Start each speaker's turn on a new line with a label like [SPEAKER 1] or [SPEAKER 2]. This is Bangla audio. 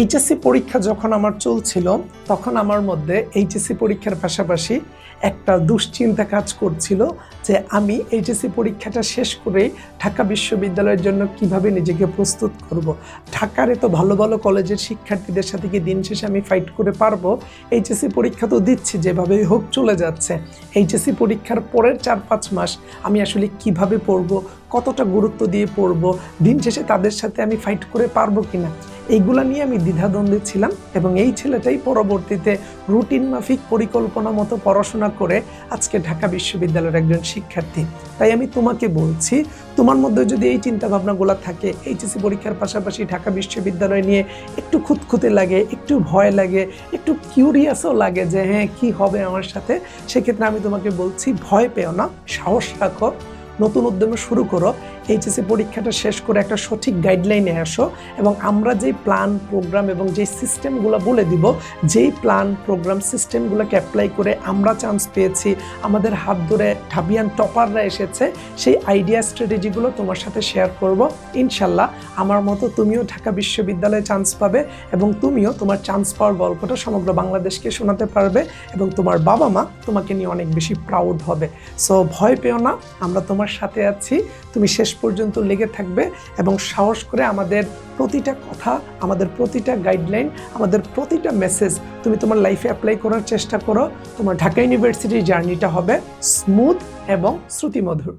[SPEAKER 1] এইচএসসি পরীক্ষা যখন আমার চলছিল, তখন আমার মধ্যে এইচএসসি পরীক্ষার পাশাপাশি একটা দুশ্চিন্তা কাজ করছিল যে আমি এইচএসসি পরীক্ষাটা শেষ করেই ঢাকা বিশ্ববিদ্যালয়ের জন্য কীভাবে নিজেকে প্রস্তুত করব। ঢাকার এত ভালো ভালো কলেজের শিক্ষার্থীদের সাথে কি দিন শেষে আমি ফাইট করে পারব? এইচএসসি পরীক্ষা তো দিচ্ছি, যেভাবেই হোক চলে যাচ্ছে। এইচএসসি পরীক্ষার পরের চার পাঁচ মাস আমি আসলে কীভাবে পড়ব? কতটা গুরুত্ব দিয়ে পড়ব, দিন শেষে তাদের সাথে আমি ফাইট করে পারব কিনা, এইগুলা নিয়ে আমি দ্বিধাদ্বন্দ্বে ছিলাম এবং এই ছেলেটাই পরবর্তীতে রুটিন মাফিক পরিকল্পনা মতো পড়াশোনা করে আজকে ঢাকা বিশ্ববিদ্যালয়ের একজন শিক্ষার্থী। তাই আমি তোমাকে বলছি, তোমার মধ্যে যদি এই চিন্তা ভাবনাগুলো থাকে, এইচএসসি পরীক্ষার পাশাপাশি ঢাকা বিশ্ববিদ্যালয় নিয়ে একটু খুঁতখুঁতে লাগে, একটু ভয় লাগে, একটু কিউরিয়াসও লাগে যে হ্যাঁ কি হবে আমার সাথে, সেক্ষেত্রে আমি তোমাকে বলছি, ভয় পেও না, সাহস রাখো নতুন উদ্যমে শুরু করো। এইচএসসি পরীক্ষাটা শেষ করে একটা সঠিক গাইডলাইনে আসো এবং আমরা যেই প্ল্যান প্রোগ্রাম এবং যেই সিস্টেমগুলো বলে দিব, যেই প্ল্যান প্রোগ্রাম সিস্টেমগুলোকে অ্যাপ্লাই করে আমরা চান্স পেয়েছি। আমাদের হাত ধরে ঢাবিয়ান টপাররা এসেছে, সেই আইডিয়া স্ট্র্যাটেজিগুলো তোমার সাথে শেয়ার করব। ইনশাল্লাহ আমার মতো তুমিও ঢাকা বিশ্ববিদ্যালয়ে চান্স পাবে এবং তুমিও তোমার চান্স পাওয়ার গল্পটা সমগ্র বাংলাদেশকে শোনাতে পারবে এবং তোমার বাবা মা তোমাকে নিয়ে অনেক বেশি প্রাউড হবে। সো ভয় পেও না, আমরা তোমার সাথে আছি। তুমি শেষ পর্যন্ত লেগে থাকবে এবং সাহস করে আমাদের প্রতিটা কথা, আমাদের প্রতিটা গাইডলাইন আমাদের প্রতিটা মেসেজ তুমি তোমার লাইফে অ্যাপ্লাই করার চেষ্টা করো। তোমার ঢাকা ইউনিভার্সিটির জার্নিটা হবে স্মুথ এবং শ্রুতিমধুর।